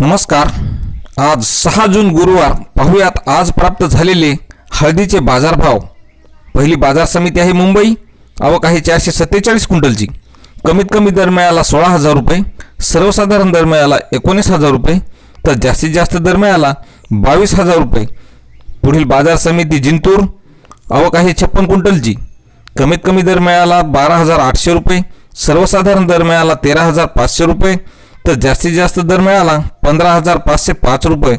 नमस्कार. आज सहा जून गुरुवार पाहूयात आज प्राप्त झालेले हळदीचे बाजारभाव. पहिली बाजार समिती आहे मुंबई. आवक आहे चारशे सत्तेचाळीस क्विंटलची. कमीत कमी दर मिळाला सोळा हजार रुपये. सर्वसाधारण दर मिळाला एकोणीस हजार रुपये. तर जास्तीत जास्त दर मिळाला बावीस हजार रुपये. पुढील बाजार समिती जिंतूर. आवक आहे छप्पन क्विंटलची. कमीत कमी दर मिळाला बारा हजार आठशे रुपये. सर्वसाधारण दर मिळाला तेरा हजार पाचशे रुपये. तर जास्तीत जास्त दर मिळाला पंधरा हजार पाचशे पाच रुपये.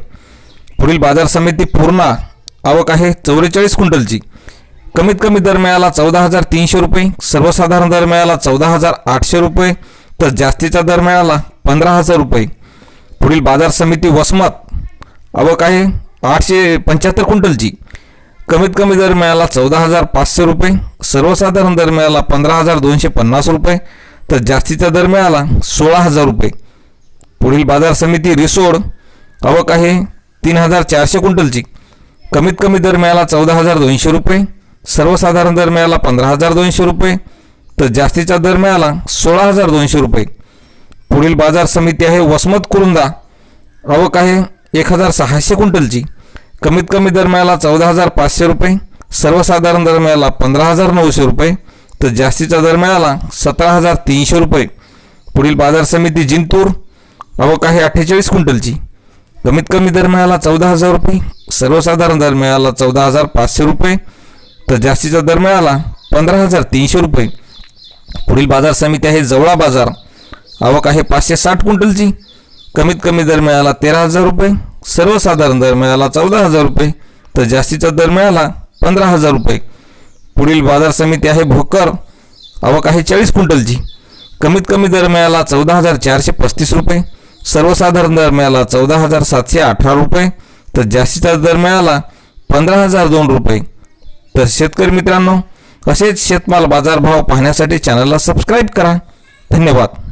पुढील बाजार समिती पूर्णा आवक आहे चौवेचाळीस क्विंटलची. कमीत कमी दर मिळाला चौदा हजार तीनशे रुपये. सर्वसाधारण दर मिळाला चौदा हजार आठशे रुपये. तर जास्तीचा दर मिळाला पंधरा हजार रुपये. पुढील बाजार समिती वसमत आवक आहे आठशे पंच्याहत्तर क्विंटलची. कमीत कमी दर मिळाला चौदा हजार पाचशे रुपये. सर्वसाधारण दर मिळाला पंधरा हजार दोनशे पन्नास रुपये. तर जास्तीचा दर मिळाला सोळा हजार रुपये. पुढील बाजार समिती रिसोड आवक आहे तीन हजार चारशे क्विंटलची. कमीत कमी दर मिळाला चौदा हजार दोनशे रुपये सर्वसाधारण दर मिळाला पंधरा हजार दोनशे रुपये तर जास्तीचा दर मिळाला सोळा हजार दोनशे रुपये. पुढील बाजार समिती आहे वसमत कुरुंदा आवक आहे एक हजार सहाशे क्विंटलची. कमीत कमी दर मिळाला चौदा हजार पाचशे रुपये सर्वसाधारण दर मिळाला पंधरा हजार नऊशे रुपये तर जास्तीचा दर मिळाला सतरा हजार तीनशे रुपये. पुढील बाजार समिती जिंतूर आवक आहे अठ्ठेचाळीस क्विंटलची. कमीत कमी दर मिळाला चौदा हजार रुपये. सर्वसाधारण दर मिळाला चौदा हजार पाचशे रुपये. तर जास्तीचा दर मिळाला पंधरा हजार तीनशे रुपये. पुढील बाजार समिती आहे जवळा बाजार. आवक आहे पाचशे साठ क्विंटलची. कमीत कमी दर मिळाला तेरा हजार रुपये. सर्वसाधारण दर मिळाला चौदा हजार रुपये. तर जास्तीचा दर मिळाला पंधरा हजार रुपये. पुढील बाजार समिती आहे भोकर. आवक आहे चाळीस क्विंटलची. कमीत कमी दर मिळाला चौदा हजार चारशे पस्तीस रुपये. सर्वसाधारण दर मिळाला चौदा हजार सातशे अठरा रुपये तर जास्तीचा दर मिळाला पंधरा हजार दोन रुपये. तर शेतकरी मित्रांनो असेच शेतमाल बाजारभाव पाहण्यासाठी चॅनलला सबस्क्राईब करा. धन्यवाद.